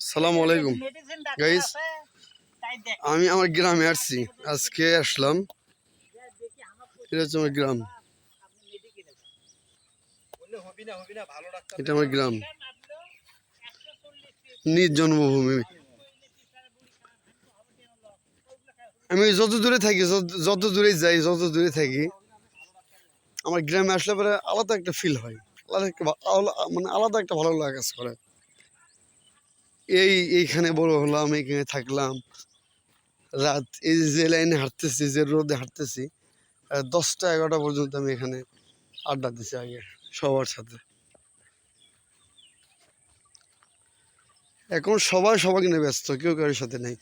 সালাম আলাইকুম। Guys, আমি আমার গ্রামে আসছি। আজকে আসলাম। এটা হচ্ছে আমার গ্রাম। এটা আমার গ্রাম। নিজ জন্মভূমি। আমি যত দূরে থাকি যত- দূরে যাই যত দূরে থাকি আমার গ্রামে আসলে পরে আলাদা একটা ফিল হয়। আলাদা একটা মানে আলাদা একটা ভালো লাগা কাজ করে। এই, এইখানে বড় হলাম, এইখানে থাকলাম। রাত, এই যে লাইনে হাঁটতেছি, যে রোদে হাঁটতেছি দশটা, এগারোটা পর্যন্ত আমি এখানে আড্ডা দিছি আগে, সবার সাথে। এখন সবাই সবাইকে নিয়ে ব্যস্ত, কেউ কারোর সাথে নেই।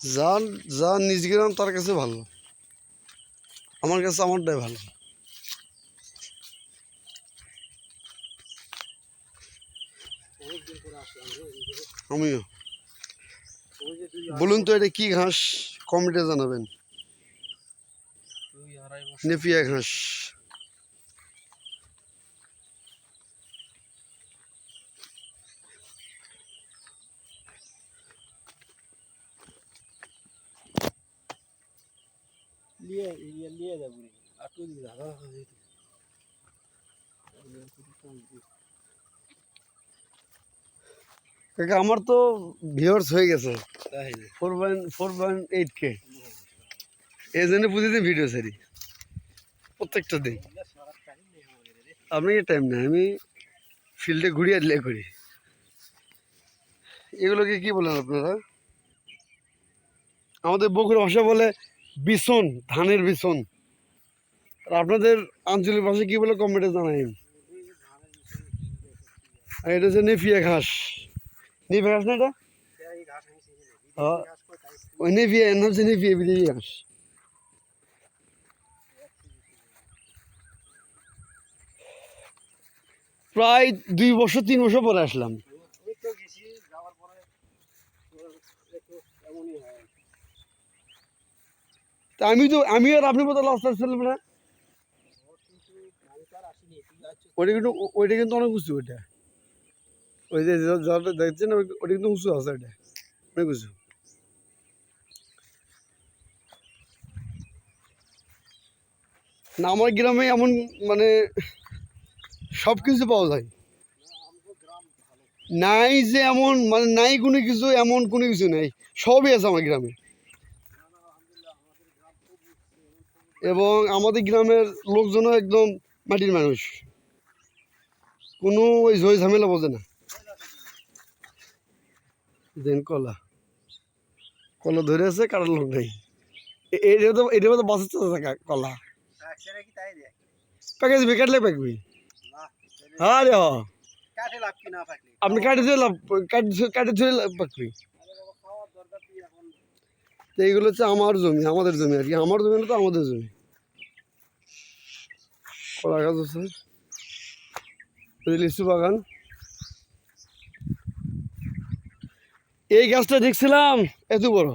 যার যা নিজ গ্রাম তার কাছে ভালো। আমার কাছে আমারটাই ভালো। আমিও। বলুন তো এটা কি ঘাস? কমেন্টে জানাবেন। নেপিয়া ঘাস। ইয়ে কাকা আমার তো ভিউয়ার্স হয়ে গেছে। Four point four point eight কে এই জন্য প্রতিদিন ভিডিও ছাড়ি। প্রত্যেকটা দিন। আমি টাইম নেই আমি ফিল্ডে ঘুরিয়ে দিলে করি। এগুলোকে কি বলেন আপনারা? আমাদের বগুড়া ভাষা বলে বিছন, ধানের বিছন। আপনাদের আঞ্চলিক ভাষা কি বলে কমেন্টে জানাই এটা হচ্ছে নেফিয়া ঘাস। নেফিয়া ঘাস না এটা। ওই নেভিয়া এর নাম হচ্ছে নেভিয়া বিদেশি ঘাস। প্রায় দুই বছর, তিন বছর পরে আসলাম। তো আমি তো আমি আর আপনি বোধহয় লাস্ট আসছিলাম না। ওইটা কিন্তু ওইটা কিন্তু অনেক উঁচু ওইটা। ওই যে যাটা দেখছেন ওই- ওইটা কিন্তু উঁচু আছে ওইটা। অনেক উঁচু। না, আমার গ্রামে এমন মানে সব কিছু পাওয়া যায়। নাই যে এমন মানে নাই কোনো কিছু, এমন কোনো কিছু নেই। সবই আছে আমার গ্রামে আলহামদুলিল্লাহ আমাদের গ্রাম খুব এবং আমাদের গ্রামের লোকজনও একদম মাটির মানুষ। কোনো ওই জয় ঝামেলা বোঝে না। দেন কলা। কলা ধরে আছে কারোর লোক নেই। এটা তো এটা তো বাঁচাতে থাকা কলা। প্যাকেজ বিকাটলে পাকবি। হ্যাঁ রে আপনি কাটে লাভ কাটে কাটে লাভ পাকবি। তো এইগুলো হচ্ছে আমার জমি, আমাদের জমি আর কি। আমার জমি তো আমাদের জমি। কলা গাছ আছে। লিচু বাগান। এই গাছটা দেখছিলাম, এত বড়।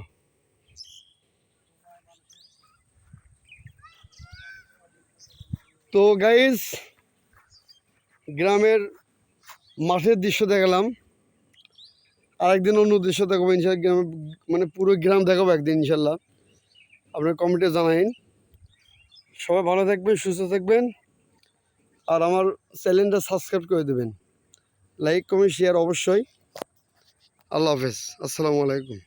তো গাইজ গ্রামের মাঠের দৃশ্য দেখালাম। আরেকদিন অন্য উদ্দেশ্য দেখাবো গ্রামে মানে পুরো গ্রাম দেখাবো একদিন ইনশাল্লাহ আপনার কমেন্টে জানাইন। সবাই ভালো থাকবেন, সুস্থ থাকবেন। আর আমার চ্যানেলটা সাবস্ক্রাইব করে দেবেন। লাইক, কমেন্ট, শেয়ার অবশ্যই। আল্লাহ হাফেজ। আসসালামু আলাইকুম।